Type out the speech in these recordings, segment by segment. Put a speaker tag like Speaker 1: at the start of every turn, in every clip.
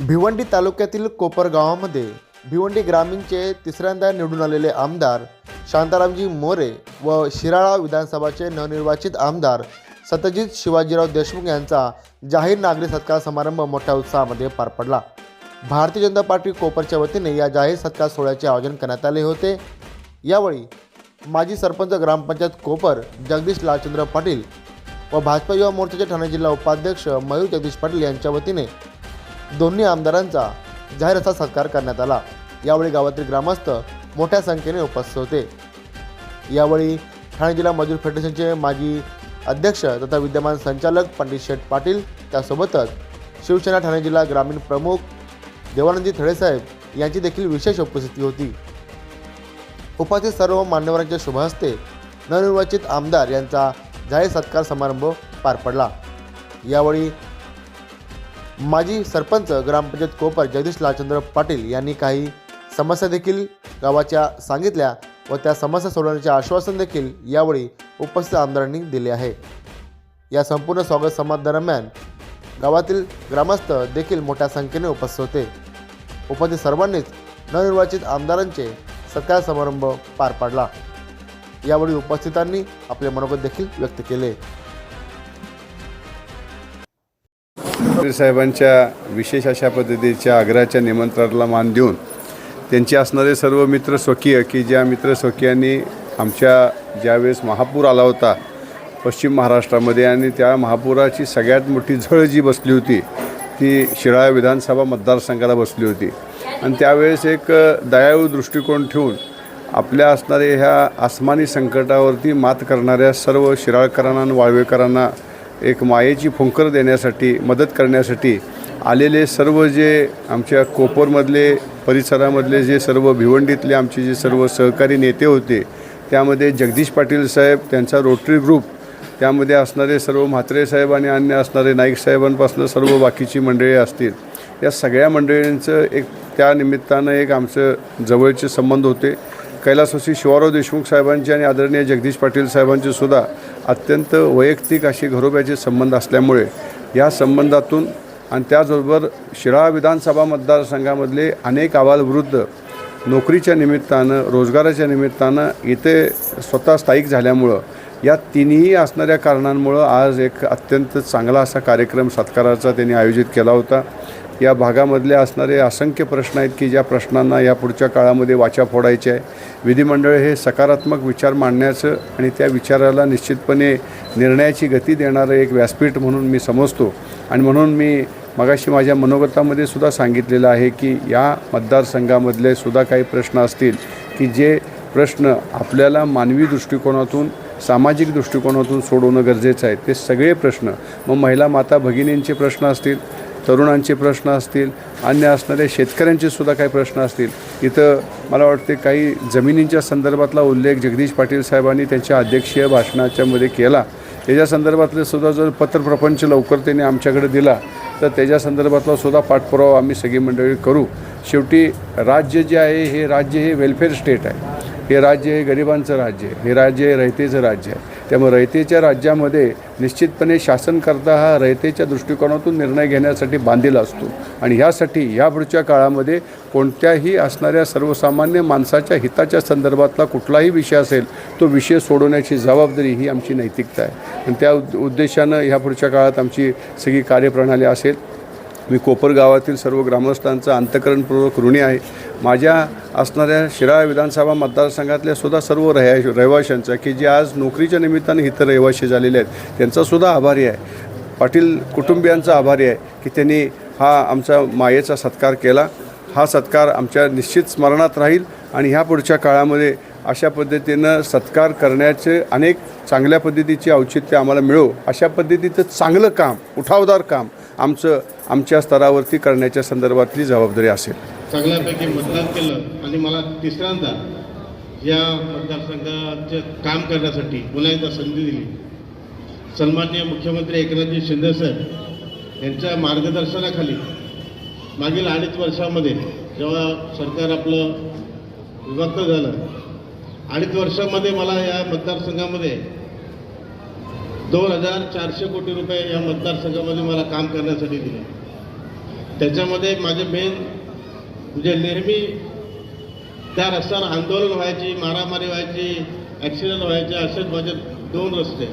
Speaker 1: भिवंडी तालुक्यातील कोपर गावामध्ये भिवंडी ग्रामीणचे तिसऱ्यांदा निवडून आलेले आमदार शांतारामजी मोरे व शिराळा विधानसभाचे नवनिर्वाचित आमदार सत्यजित शिवाजीराव देशमुख यांचा जाहीर नागरी सत्कार समारंभ मोठ्या उत्साहामध्ये पार पडला. भारतीय जनता पार्टी कोपरच्या वतीने या जाहीर सत्कार सोहळ्याचे आयोजन करण्यात आले होते. यावेळी माजी सरपंच ग्रामपंचायत कोपर जगदीश लालचंद्र पाटील व भाजपा युवा मोर्चाचे ठाणे जिल्हा उपाध्यक्ष मयूर जगदीश पाटील यांच्या वतीने दोन्ही आमदारांचा जाहीर असा सत्कार करण्यात आला. यावेळी गावातील ग्रामस्थ मोठ्या संख्येने उपस्थित होते. यावेळी ठाणे जिल्हा मजूर फेडरेशनचे माजी अध्यक्ष तथा विद्यमान संचालक पंडित शेठ पाटील त्यासोबतच शिवसेना ठाणे जिल्हा ग्रामीण प्रमुख देवानंदी थळेसाहेब यांची देखील विशेष उपस्थिती होती. उपस्थित सर्व मान्यवरांच्या शुभहस्ते नवनिर्वाचित आमदार यांचा जाहीर सत्कार समारंभ पार पडला. यावेळी माजी सरपंच ग्रामपंचायत कोपर जगदीश लालचंद्र पाटील यांनी काही समस्या देखील गावाच्या सांगितल्या व त्या समस्या सोडवण्याचे आश्वासन देखील यावेळी उपस्थित आमदारांनी दिले आहे. या संपूर्ण स्वागत समारंभादरम्यान गावातील ग्रामस्थ देखील मोठ्या संख्येने उपस्थित होते. उपस्थित सर्वांनीच नवनिर्वाचित आमदारांचे सत्कार समारंभ पार पाडला. यावेळी उपस्थितांनी आपले मनोगत देखील व्यक्त केले.
Speaker 2: साहेबांच्या विशेष अशा पद्धतीच्या आग्रहाच्या निमंत्रणाला मान देऊन त्यांचे असणारे सर्व मित्र स्वकीय की ज्या मित्र स्वकीयांनी आमच्या ज्यावेळेस महापूर आला होता पश्चिम महाराष्ट्रामध्ये आणि त्या महापुराची सगळ्यात मोठी झळ जी बसली होती ती शिराळा विधानसभा मतदारसंघाला बसली होती. आणि त्यावेळेस एक दयाळू दृष्टिकोन ठेवून आपल्या असणाऱ्या ह्या आसमानी संकटावरती मात करणाऱ्या सर्व शिराळकरांना आणि वाळवेकरांना एक मायेची फुंकर देण्यासाठी मदत करण्यासाठी आलेले सर्व जे आमच्या कोपरमधले परिसरामधले जे सर्व भिवंडीतले आमचे जे सर्व सहकारी नेते होते त्यामध्ये जगदीश पाटील साहेब त्यांचा रोटरी ग्रुप त्यामध्ये असणारे सर्व म्हात्रे साहेब आणि अन्य असणारे नाईक साहेबांपासून सर्व बाकीची मंडळी असतील. या सगळ्या मंडळींचं एक त्या निमित्तानं एक आमचं जवळचे संबंध होते. कैलासवासी शिवाराव देशमुख साहेबांचे आणि आदरणीय जगदीश पाटील साहेबांचे सुद्धा अत्यंत वैयक्तिक असे घरोब्याचे संबंध असल्यामुळे या संबंधातून आणि त्याचबरोबर शिराळा विधानसभा मतदारसंघामधले अनेक आवालवृद्ध नोकरीच्या निमित्तानं रोजगाराच्या निमित्तानं इथे स्वतः स्थायिक झाल्यामुळं या तिन्ही असणाऱ्या कारणांमुळं आज एक अत्यंत चांगला असा कार्यक्रम सत्काराचा त्यांनी आयोजित केला होता. या भागामधले असणारे असंख्य प्रश्न आहेत की ज्या प्रश्नांना या पुढच्या काळामध्ये वाचा फोडायचे आहे. विधिमंडळ हे सकारात्मक विचार मांडण्याचं आणि त्या विचाराला निश्चितपणे निर्णयाची गती देणारं एक व्यासपीठ म्हणून मी समजतो. आणि म्हणून मी मगाशी माझ्या मनोगतामध्ये सुद्धा सांगितलेलं आहे की या मतदारसंघामधले सुद्धा काही प्रश्न असतील की जे प्रश्न आपल्याला मानवी दृष्टिकोनातून सामाजिक दृष्टिकोनातून सोडवणं गरजेचं आहे. ते सगळे प्रश्न मग महिला माता भगिनींचे प्रश्न असतील तरुणांचे प्रश्न असतील अन्य असणाऱ्या शेतकऱ्यांचे सुद्धा काही प्रश्न असतील. इथं मला वाटते काही जमिनींच्या संदर्भातला उल्लेख जगदीश पाटील साहेबांनी त्यांच्या अध्यक्षीय भाषणाच्यामध्ये केला. त्याच्या संदर्भातले सुद्धा जर पत्रप्रपंच लवकर त्यांनी आमच्याकडे दिला तर त्याच्या संदर्भातला सुद्धा पाठपुरावा आम्ही सगळी मंडळी करू. शेवटी राज्य जे आहे हे राज्य हे वेलफेअर स्टेट आहे. हे राज्य हे गरिबांचं राज्य आहे. हे राज्य हे रहितेचं राज्य आहे. त्यामुळे रयतेच्या राज्यामध्ये निश्चितपणे शासनकर्ता हा रयतेच्या दृष्टिकोनातून निर्णय घेण्यासाठी बांधील असतो. आणि ह्यासाठी ह्या पुढच्या काळामध्ये कोणत्याही असणाऱ्या सर्वसामान्य माणसाच्या हिताच्या संदर्भातला कुठलाही विषय असेल तो विषय सोडवण्याची जबाबदारी ही आमची नैतिकता आहे. आणि त्या उद्देशानं ह्या पुढच्या काळात आमची सगळी कार्यप्रणाली असेल. मी कोपर गावातील सर्व ग्रामस्थांचा अंतकरणपूर्वक ऋणी आहे. माझ्या असणाऱ्या शिराळा विधानसभा मतदारसंघातल्या सुद्धा सर्व रह्या रहिवाशांचा की जे आज नोकरीच्या निमित्तानं इथं रहिवाशी झालेले आहेत त्यांचासुद्धा आभारी आहे. पाटील कुटुंबियांचा आभारी आहे की त्यांनी हा आमचा मायेचा सत्कार केला. हा सत्कार आमच्या निश्चित स्मरणात राहील आणि ह्या पुढच्या काळामध्ये अशा पद्धतीनं सत्कार करण्याचे अनेक चांगल्या पद्धतीचे औचित्य आम्हाला मिळो. अशा पद्धतीचं चांगलं काम उठावदार काम आमचं आमच्या स्तरावरती करण्याच्या संदर्भातली जबाबदारी असेल.
Speaker 3: चांगल्यापैकी मतदान केलं आणि मला तिसऱ्यांदा या मतदारसंघाचे काम करण्यासाठी पुन्हा एकदा संधी दिली. सन्माननीय मुख्यमंत्री एकनाथजी शिंदेसाहेब यांच्या मार्गदर्शनाखाली मागील अडीच वर्षामध्ये जेव्हा सरकार आपलं विभक्त झालं अडीच वर्षामध्ये मला या मतदारसंघामध्ये दोन हजार चारशे कोटी रुपये या मतदारसंघामध्ये मला काम करण्यासाठी दिले. त्याच्यामध्ये माझे मेन म्हणजे नेहमी त्या रस्त्यावर आंदोलन व्हायची मारामारी व्हायची ॲक्सिडेंट व्हायचे असेच माझे दोन रस्ते.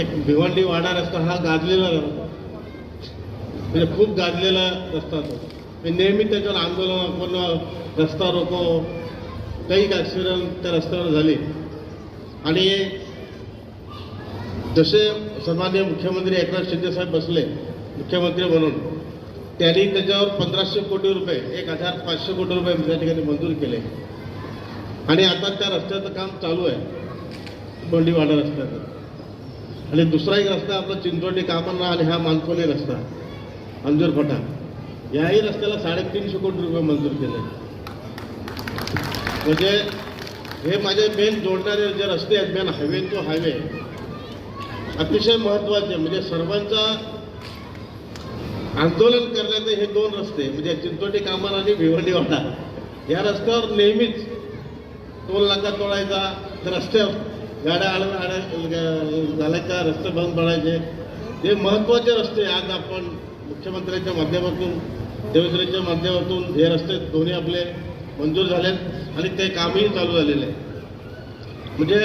Speaker 3: एक भिवंडी वाडा रस्ता हा गाजलेला म्हणजे खूप गाजलेला रस्ता तो. मी नेहमी त्याच्यावर आंदोलन पूर्ण रस्ता रोको काही ॲक्सिडेंट त्या रस्त्यावर झाले. आणि जसे सन्मान्य मुख्यमंत्री एकनाथ शिंदेसाहेब बसले मुख्यमंत्री म्हणून त्यांनी त्याच्यावर पंधराशे कोटी रुपये एक हजार पाचशे कोटी रुपये त्या ठिकाणी मंजूर केले. आणि आता त्या रस्त्याचं काम चालू आहे बोंडीवाडा रस्त्याचं. आणि दुसरा एक रस्ता आपला चिंचोटी कामांना आणि हा मानकोली रस्ता अंजूर फटा याही रस्त्याला साडेतीनशे कोटी रुपये मंजूर केले. म्हणजे हे माझे मेन जोडणारे जे रस्ते आहेत मेन हायवे टू हायवे अतिशय महत्त्वाचे म्हणजे सर्वांचा आंदोलन करण्याचे हे दोन रस्ते म्हणजे चिंचोटी कामान आणि भिवंडी वाटा या रस्त्यावर नेहमीच टोल नाका तोडायचा तर रस्त्यावर गाड्या आड आड झाल्याच्या रस्ते बंद पडायचे. हे महत्त्वाचे रस्ते आज आपण मुख्यमंत्र्यांच्या माध्यमातून देवेंद्रच्या माध्यमातून हे रस्ते दोन्ही आपले मंजूर झालेत आणि ते कामही चालू झालेले आहे म्हणजे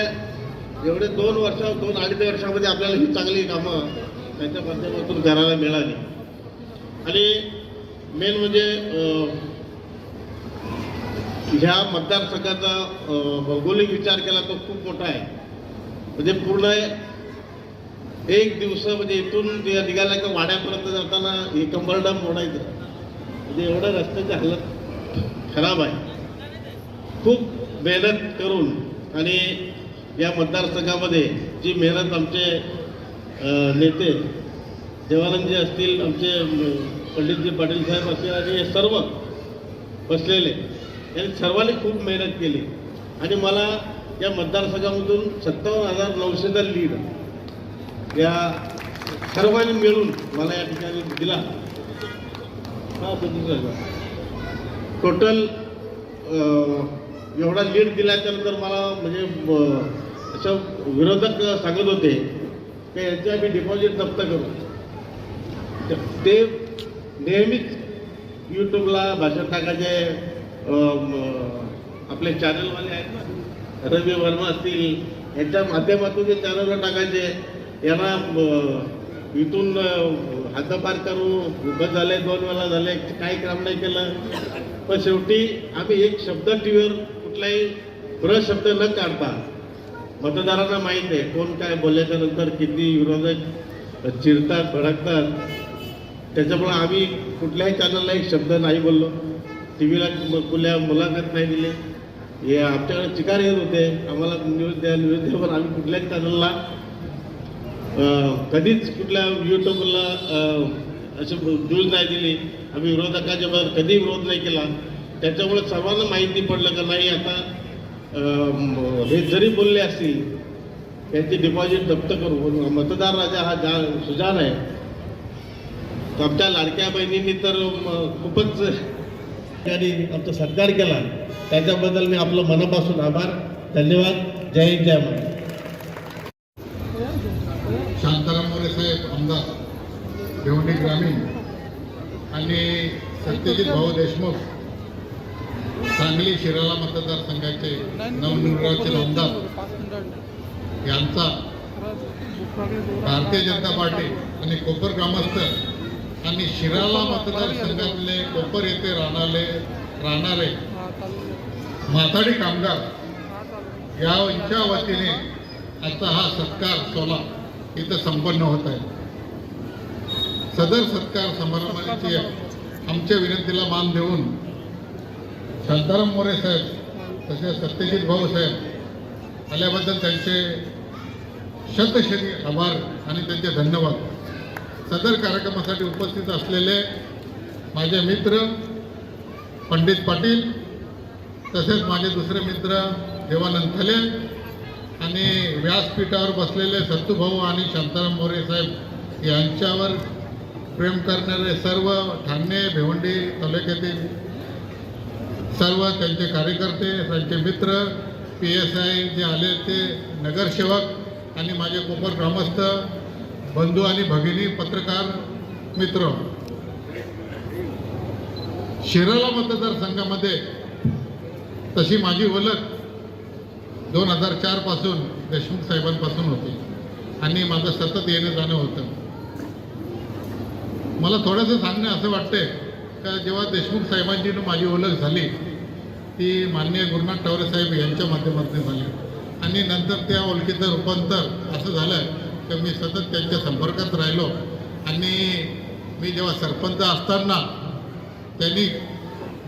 Speaker 3: एवढे दोन वर्ष दोन अडीच वर्षामध्ये आपल्याला ही चांगली कामं त्यांच्या माध्यमातून करायला मिळाली. आणि मेन म्हणजे ह्या मतदारसंघाचा भौगोलिक विचार केला तो खूप मोठा आहे. म्हणजे पूर्ण एक दिवस म्हणजे इथून ते निघाला का वाड्यापर्यंत जाताना हे कंबरडम मोडायचं. म्हणजे एवढं रस्त्याची हालत खराब आहे. खूप मेहनत करून आणि या मतदारसंघामध्ये जी मेहनत आमचे नेते देवानंदजी असतील आमचे पंडितजी पाटील साहेब असतील आणि हे सर्व बसलेले यांनी सर्वांनी खूप मेहनत केली. आणि मला या मतदारसंघामधून सत्तावन्न हजार नऊशेचा लीड या सर्वांनी मिळून मला या ठिकाणी दिला. हा टोटल एवढा लीड दिल्याच्यानंतर मला म्हणजे अं, असं विरोधक सांगत होते की यांचे आम्ही डिपॉझिट जप्त करू. ते नेहमीच यूट्यूबला भाषण टाकायचे आपले चॅनलवाले आहेत ना रवी वर्मा असतील यांच्या माध्यमातून जे चॅनलवर टाकायचे यांना इथून हातापार करू बस झाले दोन वेळा झाले काही काम नाही केलं. पण शेवटी आम्ही एक शब्द टी व्हीवर कुठलाही ब्र शब्द न काढता मतदारांना माहीत आहे कोण काय बोलल्याच्या नंतर किती विरोधक चिरतात भडकतात. त्याच्यामुळे आम्ही कुठल्याही चॅनलला एक शब्द नाही बोललो. टी व्हीला कुठल्या मुलाखत नाही दिली. हे आमच्याकडे चिकार येत होते. आम्हाला न्यूज द्या न्यूज द्या पण आम्ही कुठल्याच चॅनलला कधीच कुठल्या यूट्यूबला असे न्यूज नाही दिली. आम्ही विरोधकाच्या बरोबर कधी विरोध नाही केला. त्याच्यामुळे सर्वांना माहिती पडलं का नाही आता हे जरी बोलले असतील त्यांची डिपॉझिट जप्त करू. मतदार राजा हा जा सुजान आहे. तर आमच्या लाडक्या बहिणींनी तर खूपच त्यांनी आमचा सत्कार केला. त्याच्याबद्दल मी आपलं मनापासून आभार. धन्यवाद. जय हिंद जय महाराज
Speaker 4: शांताराम मोरे साहेब आमदार भिवंडी ग्रामीण आणि सत्यजित भाऊ देशमुख. सांगली शिराळा मतदारसंघाचे नवनिर्वाचित आमदार यांचा भारतीय जनता पार्टी आणि कोपर ग्रामस्थ आणि शिराळा मतदारसंघातले कोपर येथे राहणारे राहणारे माथाडी कामगार यांच्या वतीने आजचा हा सत्कार सोला इथं संपन्न होत आहे. सदर सत्कार समारंभाची आमच्या विनंतीला मान देऊन शांताराम मोरे साहेब तसेच सत्यजित भाऊ साहेब आल्याबद्दल त्यांचे शतशती आभार आणि त्यांचे धन्यवाद. सदर कार्यक्रमासाठी उपस्थित असलेले माझे मित्र पंडित पाटील तसेच माझे दुसरे मित्र देवानंद थले आणि व्यासपीठावर बसलेले सत्तूभाऊ आणि शांताराम मोरे साहेब यांच्यावर प्रेम करणारे सर्व ठाणे भिवंडी तालुक्यातील सर्व त्यांचे कार्यकर्ते त्यांचे मित्र पी एस आय जे आले ते नगरसेवक आणि माझे कोपर ग्रामस्थ बंधू आणि भगिनी पत्रकार मित्र. शिराला मतदारसंघामध्ये तशी माझी ओळख दोन हजार चारपासून देशमुख साहेबांपासून होती आणि माझं सतत येणं जाणं होतं. मला थोडंसं सांगणं असं वाटतंय का जेव्हा देशमुख साहेबांची माझी ओळख झाली ती माननीय गुरुनाथ टावरे साहेब यांच्या माध्यमातून झाली. आणि नंतर त्या ओळखीचं रूपांतर असं झालं की मी सतत त्यांच्या संपर्कात राहिलो. आणि मी जेव्हा सरपंच असताना त्यांनी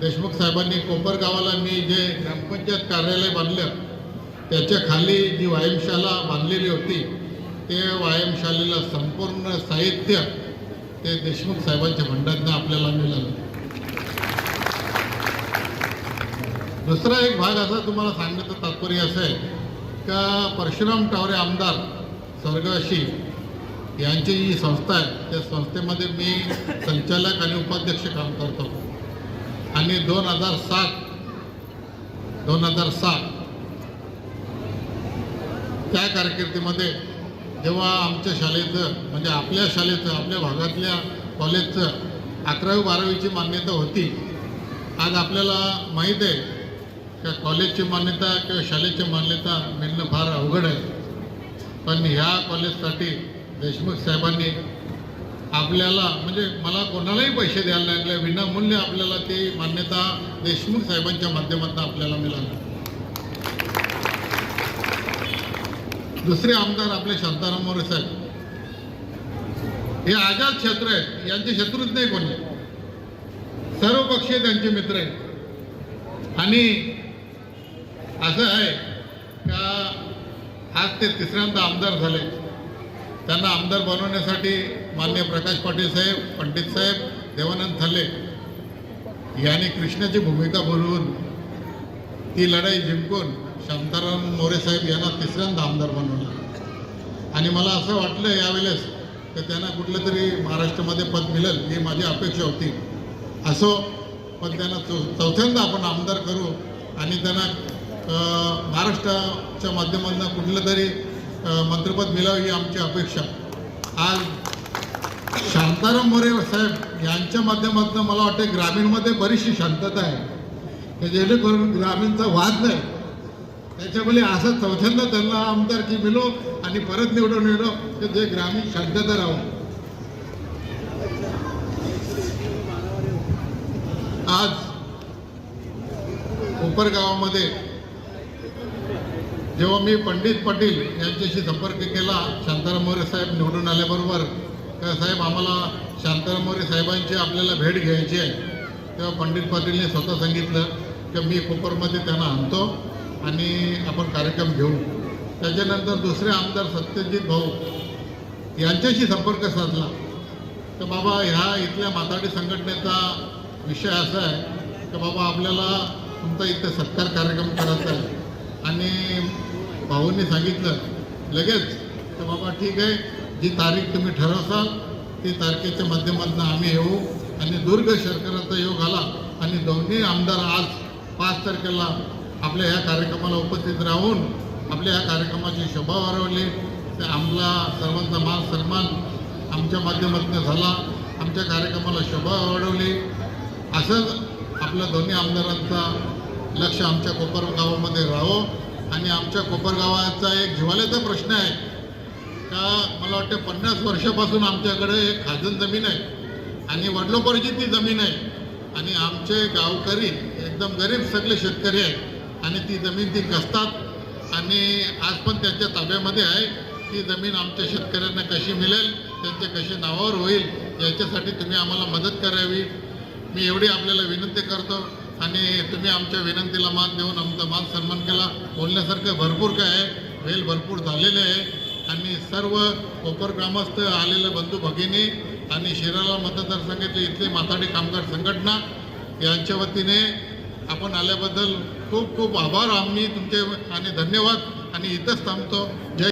Speaker 4: देशमुख साहेबांनी कोपर गावाला मी जे ग्रामपंचायत कार्यालय बांधलं त्याच्याखाली जी व्यायामशाला बांधलेली होती ते व्यायामशालेला संपूर्ण साहित्य ते देशमुख साहेबांच्या भंडातनं आपल्याला मिळालं. दुसरा एक भाग असा तुम्हाला सांगण्याचं तात्पर्य असं आहे का परशुराम टावरे आमदार स्वर्गवासी यांची जी संस्था आहे त्या संस्थेमध्ये मी संचालक आणि उपाध्यक्ष काम करतो. आणि दोन हजार सात दोन हजार सात त्या कारकिर्दीमध्ये जेव्हा आमच्या शाळेचं म्हणजे आपल्या शाळेचं आपल्या भागातल्या कॉलेजचं अकरावी बारावीची मान्यता होती आज आपल्याला माहीत आहे किंवा कॉलेजची मान्यता किंवा शाळेची मान्यता मिळणं फार अवघड आहे. पण ह्या कॉलेजसाठी देशमुख साहेबांनी आपल्याला म्हणजे मला कोणालाही पैसे द्यायला लागले. विनामूल्य आपल्याला ती मान्यता देशमुख साहेबांच्या माध्यमातून आपल्याला मिळाली. दुसरे आमदार आपले शांताराम मोरे साहेब. हे आझाद क्षेत्र आहेत यांचे शत्रूच नाही कोणी. सर्व पक्षीय त्यांचे मित्र आहेत. आणि असं आहे का आज ते तिसऱ्यांदा आमदार झाले. त्यांना आमदार बनवण्यासाठी मान्य प्रकाश पाटील साहेब पंडित साहेब देवानंद थाले यांनी कृष्णाची भूमिका बोलवून ती लढाई जिंकून शांताराम मोरे साहेब यांना तिसऱ्यांदा आमदार बनवलं. आणि मला असं वाटलं यावेळेस की त्यांना कुठलं तरी महाराष्ट्रामध्ये पद मिळेल ही माझी अपेक्षा होती. असो पण त्यांना चौ चौथ्यांदा आपण आमदार करू आणि त्यांना महाराष्ट्राच्या माध्यमातून कुठलं तरी मंत्रपद मंत्रिपद मिळावं ही आमची अपेक्षा. आज शांताराम मोरे साहेब यांच्या माध्यमातून मला वाटतं ग्रामीणमध्ये बरीचशी शांतता आहे. की जेणेकरून ग्रामीणचा वाद नाही. त्याच्यामुळे असं चौथ्यांदा त्यांना आमदारकी मिळो आणि परत निवडून येणं की जे ग्रामीण शांतता राहू. आज कोपरगावामध्ये जेव्हा मी पंडित पाटील यांच्याशी संपर्क केला शांताराम मोरे साहेब निवडून आल्याबरोबर का साहेब आम्हाला शांताराम मोरे साहेबांची आपल्याला भेट घ्यायची आहे. तेव्हा पंडित पाटीलने स्वतः सांगितलं की मी कोपरमध्ये त्यांना आणतो आणि आपण कार्यक्रम घेऊ. त्याच्यानंतर दुसरे आमदार सत्यजित भाऊ यांच्याशी संपर्क साधला. तर बाबा ह्या इथल्या माथाडी संघटनेचा विषय असा आहे की बाबा आपल्याला तुमचा इथे सत्कार कार्यक्रम करायचा आहे. आणि भाऊंनी सांगितलं लगेच. तर बाबा ठीक आहे. जी तारीख तुम्ही ठरवसाल ती तारखेच्या माध्यमातून आम्ही येऊ आणि दुर्ग शर्कराचा योग आला आणि दोन्ही आमदार आज पाच तारखेला आपल्या ह्या कार्यक्रमाला उपस्थित राहून आपल्या ह्या कार्यक्रमाची शोभा वाढवली. ते आमला सर्वांचा मान सन्मान आमच्या माध्यमातून झाला. आमच्या कार्यक्रमाला शोभा वाढवली. असंच आपल्या दोन्ही आमदारांचा लक्ष आमच्या कोपर गावामध्ये राहावं. आणि आमच्या कोपर गावाचा एक जिवाल्याचा प्रश्न आहे. का मला वाटतं पन्नास वर्षापासून आमच्याकडे एक खाजण जमीन आहे. आणि वडलोपरीची ती जमीन आहे. आणि आमचे गावकरी एकदम गरीब सगळे शेतकरी आहेत. आणि ती जमीन ती कसतात? आणि आज पण त्यांच्या ताब्यामध्ये आहे. ती जमीन आमच्या शेतकऱ्यांना कशी मिळेल? त्यांचे कशी नावावर होईल? याच्यासाठी तुम्ही आम्हाला मदत करावी. मी एवढी आपल्याला विनंती करतो. आणि तुम्ही आमच्या विनंतीला मान देऊन आमचा मान सन्मान केला. बोलण्यासारखं भरपूर काय आहे. वेल भरपूर झालेले आहे. आणि सर्व कोपर ग्रामस्थ आलेले बंधू भगिनी आणि शिराला मतदारसंघातले इथली माथाडी कामगार संघटना यांच्या वतीने आपण आल्याबद्दल खूप खूप आभार. आम्ही तुमचे आणि धन्यवाद. आणि इथंच थांबतो. जय